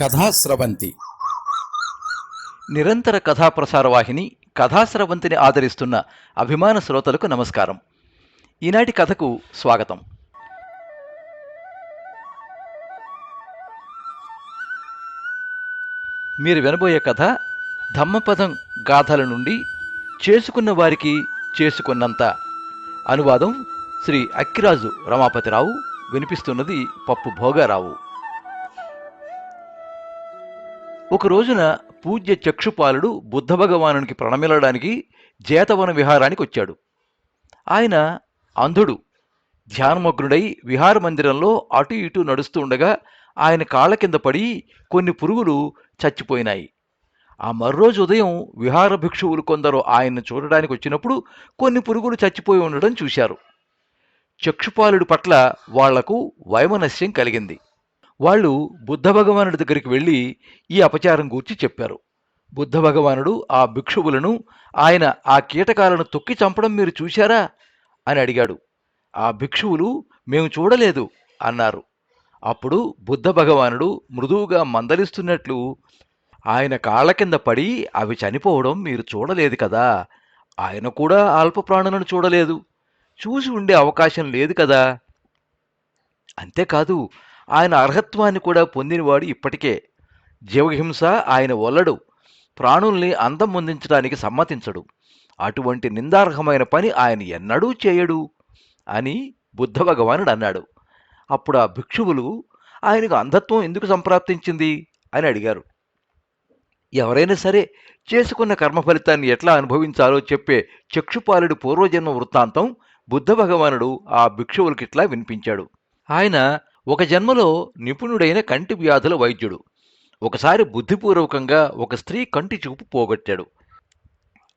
కథాస్రవంతి నిరంతర కథాప్రసార వాహిని కథాస్రవంతిని ఆదరిస్తున్న అభిమాన శ్రోతలకు నమస్కారం. ఈనాటి కథకు స్వాగతం. మీరు వినబోయే కథ ధమ్మపదం గాథల నుండి చేసుకున్న వారికి చేసుకున్నంత అనువాదం శ్రీ అక్కిరాజు రమాపతిరావు వినిపిస్తున్నది పప్పు భోగారావు. ఒక రోజున పూజ్య చక్షుపాలుడు బుద్ధ భగవానునికి ప్రణమిల్లడానికి జేతవన విహారానికి వచ్చాడు. ఆయన అంధుడు ధ్యానమగ్నుడై విహార మందిరంలో అటు ఇటు నడుస్తూ ఉండగా ఆయన కాళ్ళ కింద పడి కొన్ని పురుగులు చచ్చిపోయినాయి. ఆ మర్రోజు ఉదయం విహార భిక్షువులు కొందరు ఆయన్ను చూడడానికి వచ్చినప్పుడు కొన్ని పురుగులు చచ్చిపోయి ఉండడం చూశారు. చక్షుపాలుడి పట్ల వాళ్ళకు వైమనస్యం కలిగింది. వాళ్ళు బుద్ధ భగవానుడి దగ్గరికి వెళ్ళి ఈ అపచారం గూర్చి చెప్పారు. బుద్ధ భగవానుడు ఆ భిక్షువులను ఆయన ఆ కీటకాలను తొక్కి చంపడం మీరు చూశారా? అని అడిగాడు. ఆ భిక్షువులు మేము చూడలేదు అన్నారు. అప్పుడు బుద్ధ భగవానుడు మృదువుగా మందలిస్తున్నట్లు ఆయన కాళ్ళ కింద పడి అవి చనిపోవడం మీరు చూడలేదు కదా? ఆయన కూడా అల్ప ప్రాణులను చూడలేదు. చూసి ఉండే అవకాశం లేదు కదా? అంతేకాదు ఆయన అర్హత్వాన్ని కూడా పొందినవాడు ఇప్పటికే. జీవహింస ఆయన వల్లడు ప్రాణుల్ని అందం పొందించడానికి సమ్మతించడు. అటువంటి నిందార్హమైన పని ఆయన ఎన్నడూ చేయడు అని బుద్ధ భగవానుడు అన్నాడు. అప్పుడు ఆ భిక్షువులు ఆయనకు అంధత్వం ఎందుకు సంప్రాప్తించింది? అని అడిగారు. ఎవరైనా సరే చేసుకున్న కర్మ ఫలితాన్ని ఎట్లా అనుభవించాలో చెప్పే చక్షుపాలుడి పూర్వజన్మ వృత్తాంతం బుద్ధ భగవానుడు ఆ భిక్షువులకిట్లా వినిపించాడు. ఆయన ఒక జన్మలో నిపుణుడైన కంటి వ్యాధుల వైద్యుడు. ఒకసారి బుద్ధిపూర్వకంగా ఒక స్త్రీ కంటి చూపు పోగొట్టాడు.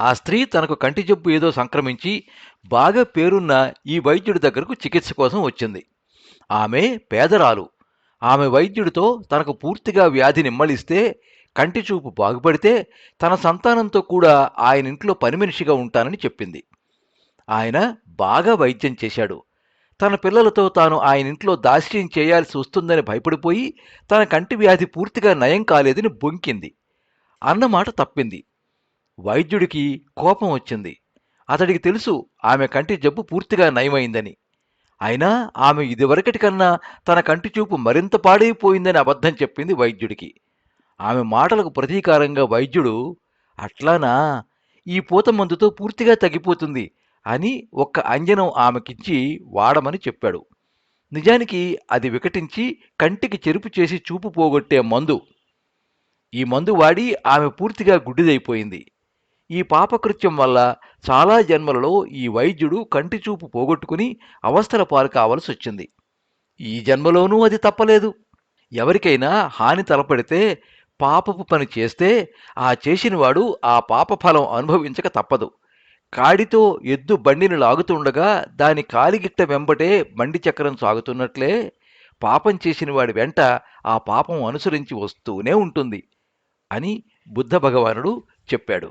ఆ స్త్రీ తనకు కంటి జబ్బు ఏదో సంక్రమించి బాగా పేరున్న ఈ వైద్యుడి దగ్గరకు చికిత్స కోసం వచ్చింది. ఆమె పేదరాలు. ఆమె వైద్యుడితో తనకు పూర్తిగా వ్యాధి నిమ్మలిస్తే కంటి చూపు బాగుపడితే తన సంతానంతో కూడా ఆయన ఇంట్లో పని మనిషిగా ఉంటానని చెప్పింది. ఆయన బాగా వైద్యం చేశాడు. తన పిల్లలతో తాను ఆయన ఇంట్లో దాస్యం చేయాల్సి వస్తుందని భయపడిపోయి తన కంటి వ్యాధి పూర్తిగా నయం కాలేదని బొంకింది. అన్నమాట తప్పింది. వైద్యుడికి కోపం వచ్చింది. అతడికి తెలుసు ఆమె కంటి జబ్బు పూర్తిగా నయమైందని. అయినా ఆమె ఇదివరకటి కన్నా తన కంటి చూపు మరింత పాడైపోయిందని అబద్ధం చెప్పింది వైద్యుడికి. ఆమె మాటలకు ప్రతీకారంగా వైద్యుడు అట్లానా? ఈ పూత మందుతో పూర్తిగా తగ్గిపోతుంది. అని ఒక్క అంజనం ఆమెకిచ్చి వాడమని చెప్పాడు. నిజానికి అది వికటించి కంటికి చెరుపు చేసి చూపు పోగొట్టే మందు. ఈ మందు వాడి ఆమె పూర్తిగా గుడ్డిదైపోయింది. ఈ పాపకృత్యం వల్ల చాలా జన్మలలో ఈ వైద్యుడు కంటి చూపు పోగొట్టుకుని అవస్థల పాలు కావలసి వచ్చింది ఈ జన్మలోనూ అది తప్పలేదు. ఎవరికైనా హాని తలపడితే పాపపు పని చేస్తే ఆ చేసినవాడు ఆ పాప ఫలం అనుభవించక తప్పదు. కాడితో ఎద్దు బండిని లాగుతుండగా దాని కాలిగిట్ట వెంబటే బండి చక్రం సాగుతున్నట్లే పాపం చేసిన వాడి వెంట ఆ పాపం అనుసరించి వస్తూనే ఉంటుంది అని బుద్ధ భగవానుడు చెప్పాడు.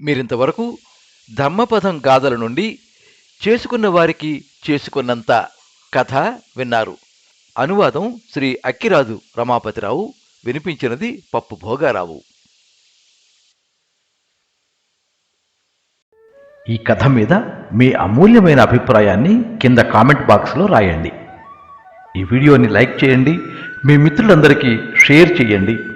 మీరింతవరకు ధమ్మపదం గాథల నుండి చేసుకున్న వారికి చేసుకున్నంత కథ విన్నారు. అనువాదం శ్రీ అక్కిరాజు రమాపతిరావు వినిపించినది పప్పు భోగారావు. ఈ కథ మీద మీ అమూల్యమైన అభిప్రాయాన్ని కింద కామెంట్ బాక్స్లో రాయండి. ఈ వీడియోని లైక్ చేయండి మీ మిత్రులందరికీ షేర్ చేయండి.